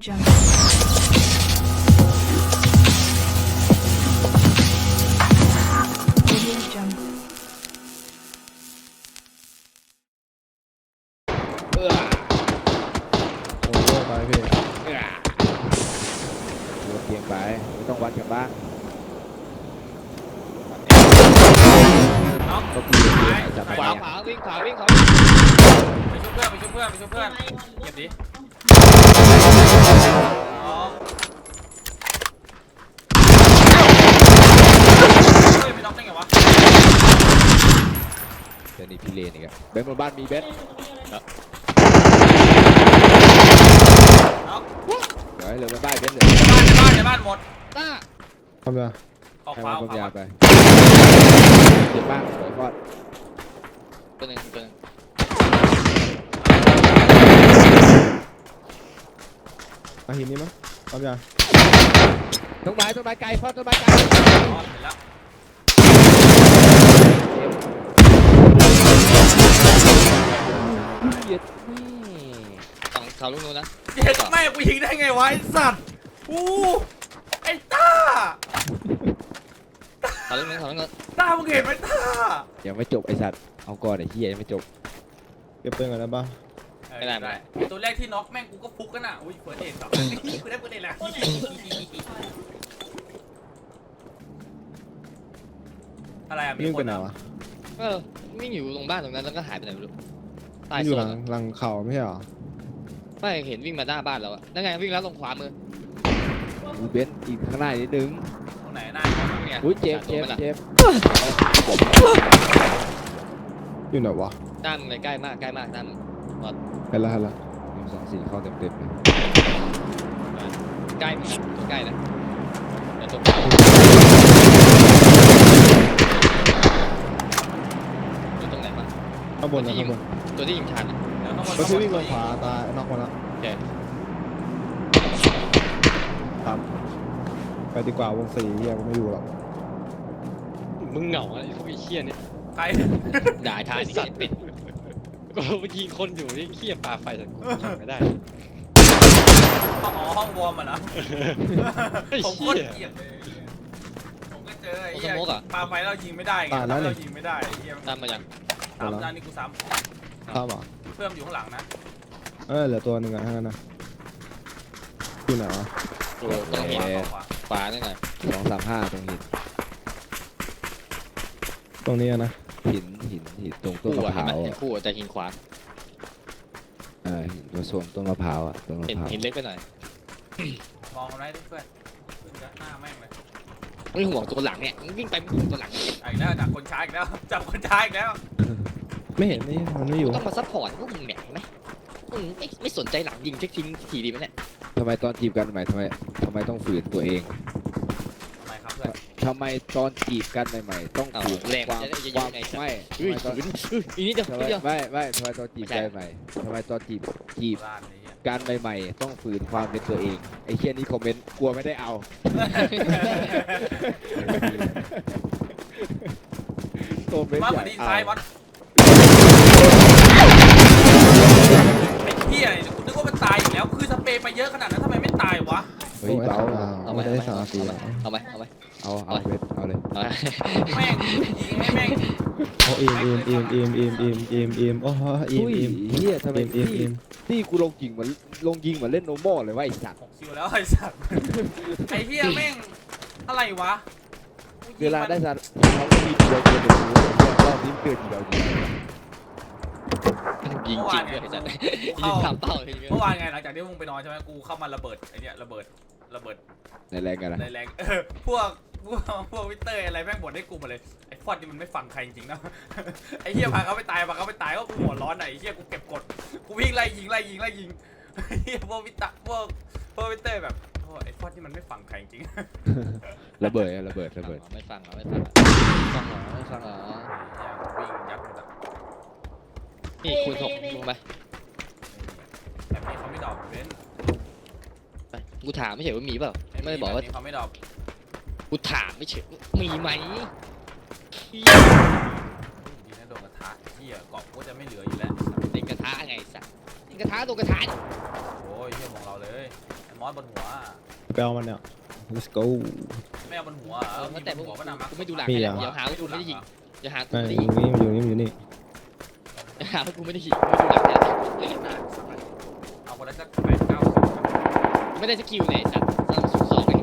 Jungle. Audio Jungle. เออโอ้โหไปพี่เออโยนเกียงไปไม่ต้องวัดกันบ้างน็อกก็คือเกียงจับขไปวาเนี่ยขวาวิ่งขวาวิ่งขวาไปช่วยเพื่อนไปช่วยเพื่อนไปช่วยเพื่อนเก็บดิ เดี๋ยวนี้พี่เลนอีกอะเบนบนบ้านมีเบนน็อกเดี๋ยวให้เหลือบนบ้านเบนเหลือในบ้านในบ้านในบ้านหมดต้าทำไงออกให้ขวามันออกขวายความาวไปเจ็บบ้างสวยฟอดตัวหนึ่งตัวหนึ่งเอาหินนี้มั้ยทำยังต้นไม้ต้นไม้ไกลฟอดต้นไม้ไกลอ๋อเห็นแล้วเหยี ยดนี่ฝั่งเขาลูกนู้นนะเจ็ดแม่กูยิงได้ไงวะไอ้สัตว์อู้ไอ้ต้าเขาลูกนู้นเขาลูกนู้นต้ามึงเห็นไหมต้ายังไม่จบไอสัตว์ เอาก่อนไอ้เหี้ยยังไม่จบ เก็บปืนก่อนนะบ้าไม่ได้ไม่ได้ตัวแรกที่น็อกแม่งกูก็ฟุกกันอะอุ้ยเฟิร์สเอ็ดครับกูได้เฟิร์สเอ็ดแล้วอะไรอะมีวิ่งคไปนไหนอะวะเออวิ่งอยู่ตรงบ้านตรงนั้นแล้วก็หายไปไหนไม่รู้ใต้มันอยู่โซหลันงอะหลังเขาไม่ใช่เหรอไม่เห็นวิ่งมาหน้าบ้านแล้วอะนั่นไงวิ่งแล้วตรงขวามืออูเบนอีกข้างหน้านิดนึงตรงไหนหน้านี่ไงอุ้ยเจ็บตัวเจ็บมันอะเจ็บอยู่ไหนวะหน้ามึงเลยใกล้มากใกล้มากหน้ามึงเห็นแล้วเห็นแล้วหนึ่งสองสี่เข้าเต็มเต็มๆเลยใกล้มึงนะตัวใกล้นะเดี๋ยวตัวขวาอยู่ตรงไหนบ้าง ข้างบนนะข้างบนตัวที่ยิงชันอะเดี๋ยวต้องก็ที่วิ่งลงขวาตายน็อกมาแล้วโอเคตามไปดีกว่าวงสี่เฮียกูไม่อยู่หรอกมึงเหงาอะไรพวกไอ้เชี่ยเนี่ยใครด่าทายสัตว์เป็ดก็เมื่อกี้คนอยู่นี่เขี้ยปลาไฟแต่กูยิงไม่ได้ อ๋อห้องวอร์มอะนะไอ้ผมโคเหี้ตรย เกลียดเลยผมก็เจอไอ้โอ้เหี้ยสโมกเหรอปาไฟเรายิงไม่ได้ไงถ้าเรายิงไม่ได้ไอ้เหี้ยตามมายัง สามด้านนี่กูซ้ข้ามเหรอำเพิ่มอยู่ข้างหลังนะเออเหลือตัวหนึ่งอะทั้งนั้นนะอยู่ไหนวะโอ้ตรงหินขวาขวาขวานั่นไงสองสามห้าตรงหินตรงนี้อะนะหินหินหินตรงต้นคู่มะอะพเห็นร้าไหมวเห็นอะคู่อะแต่หินขวาเออหินตัวโซนต้นมะพร้าวอะต้นมะเห็นพร้าวเห็นเล็กไปหน่อยมองมันไว้ดิเพื่อนเพื่อนจะหน้าแม่งเลยไม่ห่วงตัวหลังเนี่ยมึงวิ่งไปมึงห่วงตัวหลังเนี่ยอะอีกแล้วจับคนช้าอีกแล้วจับคนช้าอีกแล้ว ไม่เห็นนี่มันไม่อยู่ต้องมาซัพพอร์ตพวกมึงเนี่ยเห็นไหมมึงไม่ไม่สนใจหลังยิงเช็คทิ้งทีดีไหมเนี่ยทำไมตอนจีบกันใหม่ทำไมทำไมต้องฝืนตัวเองทำไมครับเพื่อนทำไมตอนจีบกันใหม่ๆต้องเอาฝืนแรงความจะได้เยควาอะมๆไงสัตว์ไม่เฮ้ยทำไมตอนฝืนเฮ้ยอีกนิดเดียวทำนิไมดเดียว ไม่ไม่ทำไมตอนจีบไม่ใช่ กันใหม่ทำไมตอนจีบจีบร้านนี้อะกันใหม่ๆต้องฝืนความเป็นตัวเองไอ้เชี่ยนี่คอมเมนต์กลัวไม่ได้เอาคอมเมนต์มาอเหมืยาอนกดีเอาไซน์วัดไอ้เหี้ ยเนี่ยกูนึกว่ามันตายอยู่แล้ว คือสเปรย์ไปเยอะขนาดนั้นทำไมไม่ตายวะ เฮ้ยเบาเอาไหมไม่ได้สามปีเอาไหมเอาไหมเอาเอาเลยเอาเลยเอาไหมแม่งยิงให้แม่งโอ้เอ็มเอ็มเอ็มเอ็มเอ็มเอ็มเอ็มเอ็มโอ้โหเอ็มอุ้ยเอ็มเฮียทำไมเอ็มเอ็มที่เอ็มที่กูลงยิงเหมือนลงยิงเหมือนเล่นโนมอลเลยว่าไอ้สัตว์หกคิวแล้วไอ้สัตว์ไอ้เหี้ยแม่งอะไรวะเวลาได้สัตว์เขาก็มีเดียวเดียวเดียวรอบนี้เกิดเดียวเดียว ยิงจริงด้วยไอ้สัตว์ยิงทำเป้าเลยเมื่อวานไงหลังจากที่มึงไปนอนใช่ไหมกูเข้ามาระเบิดไอ้เนี่ยระเบิดระเบิดในแรงกันนะในแรงเออพวกพวกพวกวิตเตอร์อะไรแม่งบ่นให้กูหมดเลยไอ้ฟอดนี่มันไม่ฟังใครจริงๆนะไอ้เหี้ยพาเขาไปตายพาเขาไปตายก็กูหัวร้อนไหนไอ้เหี้ยกูเก็บกดกูวิ่งไล่ยิงไล่ยิงไล่ยิงไอ้เหี้ยพวกวิตตะพวกพวกวิตเตอร์แบบโอ้ไอ้ฟอดนี่มันไม่ฟังใครจริงระเบิดระเบิดระเบิดไม่ฟังเหรอไม่ฟังเหรอฟังเหรอไม่ฟังเหรอวิ่งยัดมันแบบ นี่คูณหกลงไปแบบนี้เขาไม่ดรอกเว้นไปกูถามไม่เฉยว่ามีเปล่าไม่ได้บอกว่าแบบนี้เขาไม่ดรอกกูถามไม่เฉยมีไหมดีนะโดนกระทะเหี้ยเกาะก็จะไม่เหลืออยู่แล้วในกระทะไงสัตว์ในกระทะตัวกระทะโอ้ยเหี้ยมองเราเลยมอสบนหัวไปเอามันเนี่ย let's go ไม่เอาบนหัวเออมีแต่บมึนงหัวปะนะมักกูไม่ดูหลังมีให้แหละอะเดี๋ยวหาว่ากูไม่ได้ยิงอย่าหากูไม่ไม่ได้อยิงยู่นี่มันอยู่นี่มันอยู่นี่ อย่าหาว่ากูไม่ได้ยิงกูไม่ดูหลังเนี่ยเล่นหน้าเอาคนละสักแปดเก้าสิบไม่ได้สกิลเลยไอ้สัตว์ต้องสูงสองเลย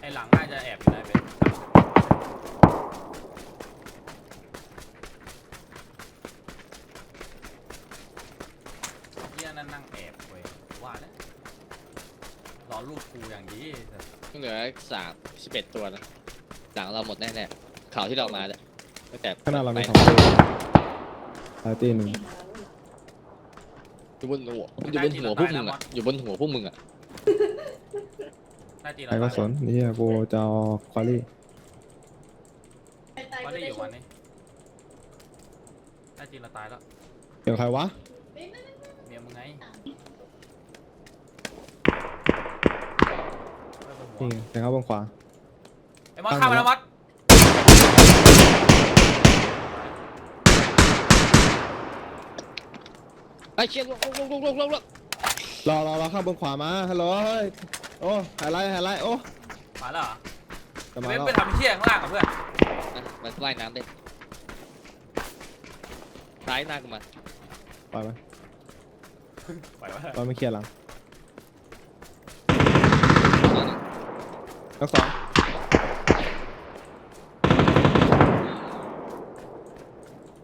ไอ้หลังน่าจะแอบอยู่ในเบนเฮียนั่นนั่งแอบเว้ยว่าแล้วรอลูกกูอย่างดี เหลือสาม สิบเอ็ดตัวนะหลังเราหมดแน่ๆข่าวที่เรามาเนี่ยตั้งแต่ข้างหน้าเรามีไปสองตัวปาร์ตี้หนึ่งอยู่บนหัวอยู่บนหัวพวกมึงอะอยู่บนหัวพวกมึงอะได้ตีใครก็สนนี่กูจะเอาควอลี่ว่าได้อยู่วันนี้ได้จีนเราตายแล้วเกี่ยวใครวะเมียมึงไงไปบนหัวนี่ไงแทงเข้าบนขวาไอ้ มอสข้ามไปแล้วมอสไอ้เชี่ยลงลงลงลงลงลงรอรอรอข้างบนขวามาฮัลโหลเฮ้ยโอ้ไฮไลท์ไฮไลท์โอ้มาแล้วเหรอจะมาเว้นแล้วไปทำเที่ยข้างล่างกับเพื่อนอะมันว่ายน้ำได้ซ้ายหน้ากูมาปล่อยไปไปวะปล่อยไม่เคลียร์หลังนักสอง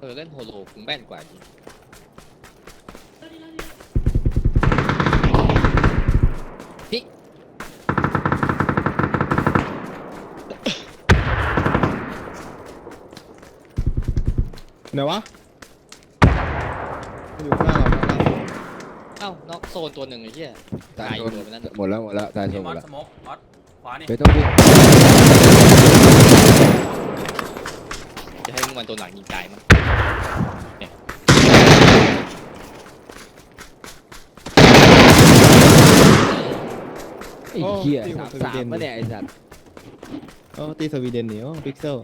ออเล่นโฮโลกูแม่นกว่าจริงไหนวะมันอยู่ข้างหน้าเราข้างหน้าเราเอ้านอกโซนตัวหนึ่งไอ้เหี้ยตายตายโดนตัวไปนั่นหมดแล้วหมดแล้วตายโซนี่นหมมอดสแล้วสโมกมอสขวานี่ ไม่ต้องวิ่ง จะให้มึงมันตัวหลังยิงตายมั้งไอ้เหี้ยสามสามมาเนี่ยไอ้สัตว์โอ้ตีสวีเดนนี่โอ้พิกเซล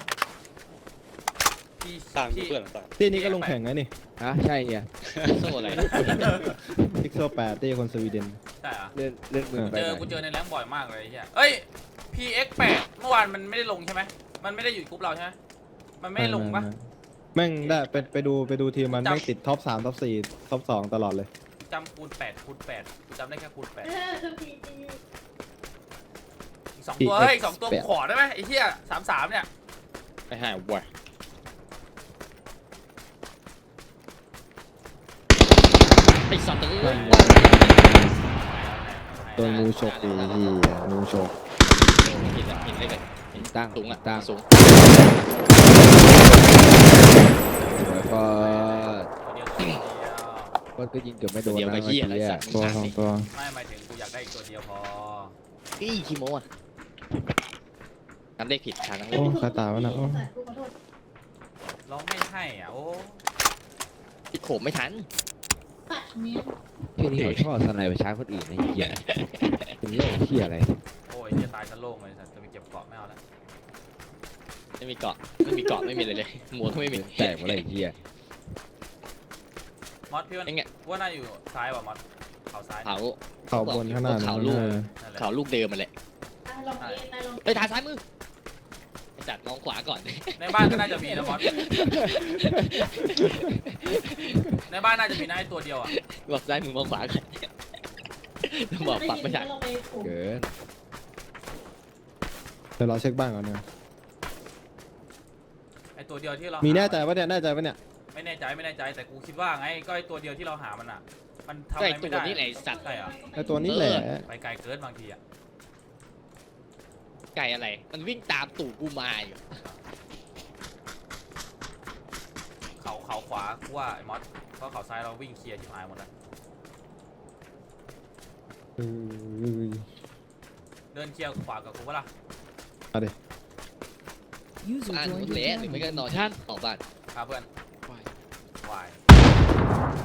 ที่ตามที่เพื่อนตามตีนี้ก็ลงแข่งไงนี่ฮะใช่เนี่ยโซ่อะไรพิกเซลแปดตีคนสวีเดน ใช่เหรอเล่นเล่นมือไปเจหอน่อยกูเจอในแรงค์บ่อยมากเลยไอ้เฮียเอ้ย PX8 เมื่อวานมันไม่ได้ลงใช่ไหมมันไม่ได้อยู่กรุ๊ปเราใช่ไหม มันไม่ได้ลงปะแม่งได้ไปไปดูไปดูทีมมันจำแม่งติดท็อปสามท็อปสี่ท็อปสองตลอดเลย จำคูณ8คูณ8กูจำได้แค่คูณ8อีกสองตัว PX8 เฮ้ยอีกสองตัวกูขอได้ไหมไอ้เหี้ยสามสามเนี่ย ไปหาวัวไอ้สัตว์เอ้ยตัวงูฉกดีที่งูฉกหินอะหินเลยเลย ตั้งสูงอะตั้งสูงแล้วก็ตัวเดียวตัวเดียวก็ก็ยิงเกือบไม่โดนเดี๋ยวนะก็เมื่อเหี้ยกี้อะไรอะสัตว์ตัวสองตัวไม่หมายถึงกูอยากได้อีกตัวเดียวพออี้ขี้โมอะทำได้ผิดทางนั้นเลโอ้ยคาตาวะนะโอ้ร้องไม่ให้อะโอ้อีกโขมไม่ทันที่นี่เขาชอบสไนไปช้าคนอื่นไอ้เหี้ยเป็นเรื่องเหี้ยอะไรโอ้ยเหี้ยตายจะโล่งเลยสัตว์จะไปเก็บเกาะไม่เอาแล้วไม่มีเกาะไม่มีเกาะไม่มีเลยเลยหมวกก็ไม่มีแตกหมดเลยไอ้เหี้ย มอสพี่ว่าไอ้เงี้ยว่าน่าอยู่ซ้ายว่ะมอสเขาซ้ายเขา เข่าบนข้างหน้าเขาลูกเออนั่นแหละเขาลูกเดิมมาแหละเอ้ยทางซ้ายมือไอ้จัดมองขวาก่อน ในบ้านก็น่าจะมีนะมอสในบ้านน่าจะมีนะไอ้ตัวเดียวอะบอกซ้ายมือมองขวาก่อนบอกปักไม่ทันเกินเดี๋ยวเราเช็คบ้านก่อนเนี่ยไอ้ตัวเดียวที่เรามีมีแน่ใจปะเนี่ยแน่ใจปะเนี่ยไม่แน่ใจไม่แน่ใจแต่กูคิดว่าไงก็ไอ้ตัวเดียวที่เราหามันอะ มันทำอะไอ้ไรตัไม่วได้นี้ไหนสัตว์ใช่เหรอไอตัวนี้แหละไปไกลเกินบางทีอะไก่อะไร มันวิ่งตามตู่กูมาอยู่เขาเขาขวากูว่าไอ้มอสเพราะเขาซ้ายเราวิ่งเคลียร์ชิบหายหมดแล้วเออเดินเคลียร์ขวากับกูปะล่ะ User บ้าน joined your เละหรือไม่ก็ channel. นอนท่านออกบ้านครับเพื่อนวาย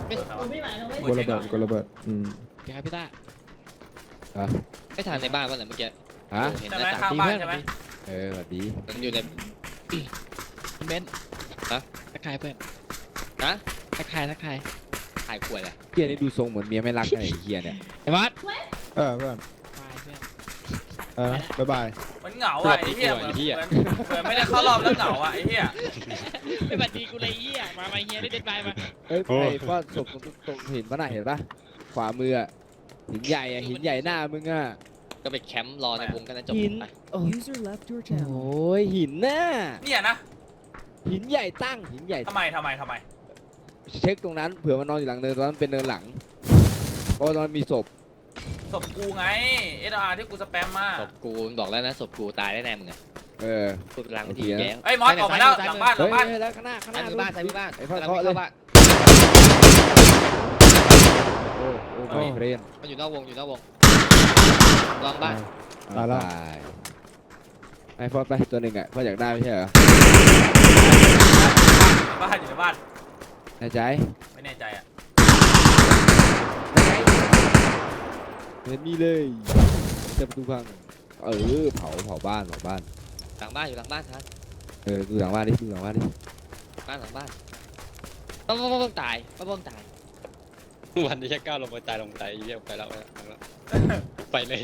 ไม่กดระเบิดกดระเบิดอืมพี่ครับพี่ต้าอะไม่ทานในบ้านบ้านไหนเมื่อกี้ฮะเห็นหใช่ไหมน้าต่างข้างบ้านใช่ไหมเออแบบดีมันอยู่ในเบนนะทักทายเพื่อนนะทักทายทักทายถ่ายขวดเลยเฮียนี่ดูทรงเหมือนเมียไม่รักไอ้เฮียเนี่ยไอ้วัดเออเพื่อนทายเพื่อน เออนะบ๊ายบายมันเหงาอะไอ้เหี้ยเหมือนเหมือนเหมือนไม่ได้เข้ารอบแล้วเหงาอะไอ้เหี้ยไอ้บัดดีกูเลยเหี้ยมามาเฮียได้เด็ดไปมาเอ้ยไอ้ว่าศพตรงตรงเห็นปะน่ะเห็นปะขวามืออะหินใหญ่อะหินใหญ่หน้ามึงอะก็ไปแคมป์รอในวงกันนะจบหินไป User left your โอ้ยหินน่ะเนี่ยนะหินใหญ่ตั้งหินใหญ่ทำไมทำไมทำไม เช็คตรงนั้นเผื่อมันนอนอยู่หลังเนินตอนนั้นเป็นเนินหลังเพราะตอนนั้นมีศพ ศพกูไงเอสอาร์ที่กูสแปมมาศพกูบอกแล้วนะศพกูตายแน่ๆมึงอะเออ พูดล้างวิธีแย้งไอ้ยมอสออกมาแล้วหลังบ้านหลัเฮ้ยงบ้านเฮ้ยแล้วข้างหน้าข้างหซ้าน้ายมือบ้านซ้ายมือบ้านไอ้พ่อกำลังเคาะวิ่งเลยเข้าบ้านโอ้โอ้ไม่เรนมันอยู่นอกวงอยู่นอกวงลองบ้านตายแล้วยไอ้ฟอดไปตัวหนึ่งอะพ่ออยากได้ไม่ใช่เหรอบ้านอยู่ในบ้านแน่ใจไม่แน่ใจอะ เห็นมีเลยเจะประตูพัง เออ เผา เผาบ้าน เผาบ้าน หลังบ้านอยู่หลังบ้านทันเออ ดูหลังบ้านดิ ดูหลังบ้านดิ บ้านหลังบ้านต้องต้องต้องตายต้องต้องตายวันนี้แค่ก้าวลงไปตายลงไปเยี่ยไปแล้วไปแล้วไปเลย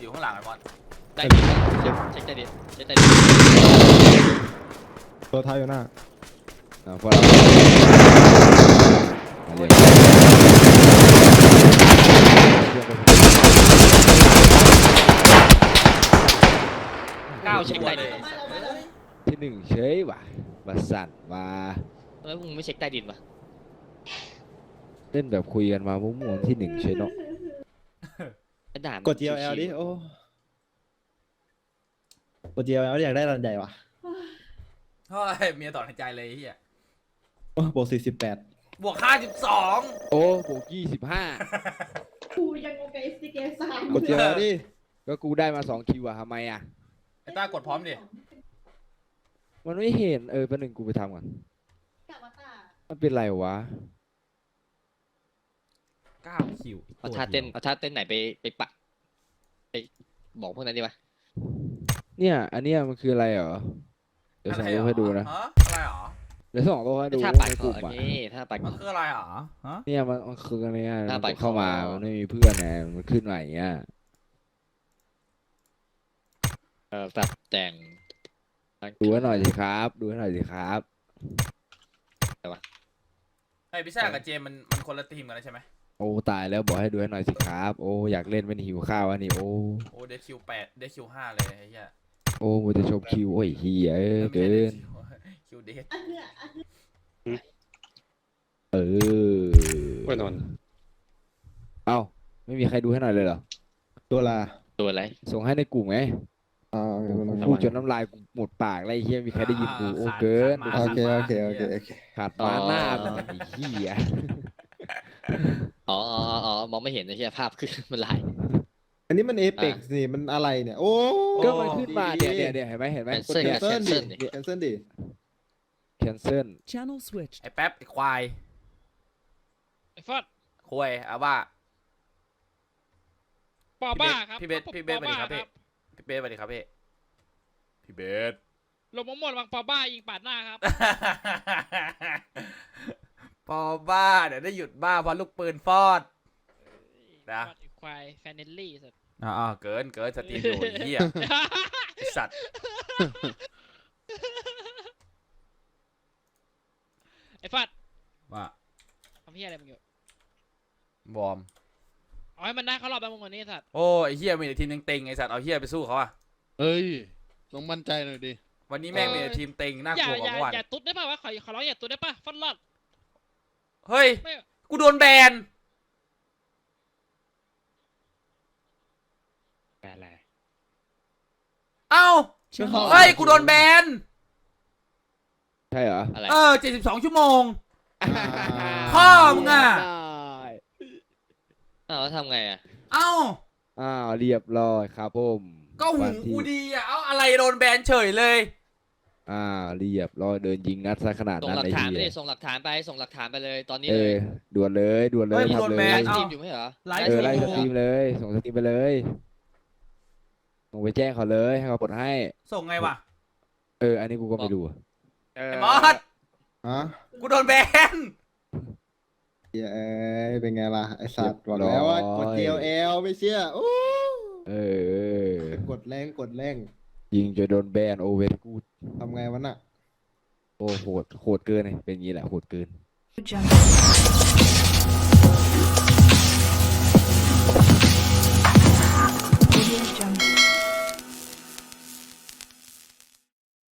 อยู่ข้างหลังไอ้มอสได้ดิเช็คเช็คได้ดิเช็คได้ดิตัวท้ายอยู่หน้าอ่าพอเรามาเรียน ก้าวเช็คได้ดิ ที่ห นึ่งเฉยว่ะมาสั่นมาแล้วมึงไม่เช็คใต้ดินปะเล่นแบบคุยกันมามั่วๆที่หนึ่งเฉยเนาะไอ้ด่านกด GLL ดิโอ้กด GLL อยากได้รันใหญ่ว่ะเฮ้ยเมียต่อในใจเลยไอ้เหี้ยโอ้โบสี่สิบแปดบวกห้าสิบสองโอ้โบกี้สิบห้ากูยังโอเคสติเกสามกด GLL ดิก็กูได้มาสองคิวอะทำไมอะไอ้ต้ากดพร้อมดิ มันไม่เห็นเออเป็นหนึ่งกูไปทำก่อนกับวัตตามันเป็นไรวะ เก้าคิวเอาท่าเต้นเอาท่าเต้นไหนไปไปปะไปบอกพวกนั้นดิวะเนี่ย อันเนี้ยมันคืออะไรเหรอเดี๋ยวส่งรูปให้ดูนะฮะอะไรหรอเดี๋ยวส่งรูปให้ดูท่าปัดในคกอลุ่มอันอะนี้ท่าปัดคมันอคืออะไรหรอฮะเนี่ยมันมันคืออันเนี้ยหน้ามันปัดเข้ามาคอมันไม่มีเพื่อนไงมันขึ้นมาอย่างเงี้ยเออแบบแต่ง ดูให้หน่อยสิครับ ดูให้หน่อยสิครับ ไอ้พี่ชายกับเจมมันมันคนละทีมกันแล้วใช่ไหมโอ้ตายแล้วบอกให้ดูให้หน่อยสิครับ โอ้อยากเล่นเป็นหิวข้าวอันนี้โอ้โอ้เดคิวแปดเดคิวห้าเลยไอ้เหี้ยโอ้มันจะชมคิวโอ้ยเฮียเอ้ยเกินคิวเดทอันเนี้ยอันเนี้ยเออว่านอน เอ้าไม่มีใครดูให้หน่อยเลยเหรอตัวลาตัวอะไรส่งให้ในกลุ่มไง อ่าโอเคพูดจนน้ำลายกูหมดปากแล้วไอ้เฮียมีใครได้ยินกูโอ้เกินโอเคโอเคโอเคโอเคขาดมาหน้ามึงไอ้เฮียอ๋ออ๋ออ๋อมองไม่เห็นนะเฮียภาพขึ้นมันลาย อันนี้มันเอเ x กนี่มันอะไรเนี่ย โอ้ก็มันขึ้นมาเนี่ยเนี่ยเนี่ยเห็นไหมเห็นไหมแคนกเซิดลแคนไงเซิลดิแคนเซิลดิแคนเซิล channel switched ไอ้แป๊บไอ้ควายไอ้ฟอดคุยเอาว่าปอบ้าครับพี่เบสพี่เบสปอสวัสดีครับพี่พี่เบสสวัสดีครับพี่ พี่เบสลงมะม่วงวังปอบ้ายิงปาดหน้าครับพอบ้าเดี๋ยวได้หยุดบ้าเพราะลูกปืนฟอด นะฟอดไอ้ควายแฟนเนลลี่สัตว์อ่าเกินเกินสตรีมอยู่ไอ้เหี้ยไอ้สัตว์ไอ้ฟอดว่าทำเฮียอะไรมึงอยู่บอม เอาให้มันได้เข้ารอบแล้วมึงวันนี้สัตว์โอ้ไอ้เหี้ยมีแต่ทีมเต็งๆไอ้สัตว์เอาเหี้ยไปสู้เขาอะเอ้ย ต้องมั่นใจหน่อยดิ วันนี้แม่งมีแต่ทีมเต็งน่าอกย่าลัวกอว่าย่าเมื่อวานอย่าตุ๊ดได้ป่าวะขอขอร้องอย่าตุ๊ดได้ป่ะฟอดรอดเฮ้ย ไม่กูโดนแบนอะไรเอ้า channel เฮ้ย กูโดนแบน ใช่เหรออะไรเออ72 ชั่วโมง พ่อมึงอะอ้าวแล้วทำไงอะ เอ้า อ้าวเรียบร้อยครับผม ก็หูวันที่กูดีอะเอ้าอะไรโดนแบนเฉยเลยอ้าวเรียบร้อยเดินยิงนัดซะขนาดส่งนั้นหลักไอ้ฐานเหี้ไปยดิส่งหลักฐานไปส่งหลักฐานไปเลยตอนนี้เอเลอยด่วนเลยด่วนเลเฮ้ยยกูโดนทำเลแบยไลนฟ์สตรีมอยู่ไม่เหรอไลฟ์ เออไล่สสตตรีรีมมเลยส่งสตรีมไปเลยส่งไปแจ้งเขาเลยให้เขาปลดให้ ส่งไงวะเออ อันนี้กูก็ไม่รู้อะเออไอ้มอสฮะกูโดนแบนเหี้ยเอ้ยเป็นไงล่ะไอสัตว์บอกแล้วว่ากด DLL ไม่เชื่อโอ้ เออ กดแรงกดแรงยิงจนโดนแบนโอเวอร์กูดทำไงวะน่ะ โอ้โหดโหดเกินเลยเป็นอย่างนี้แหละโหดเกิน Jungle.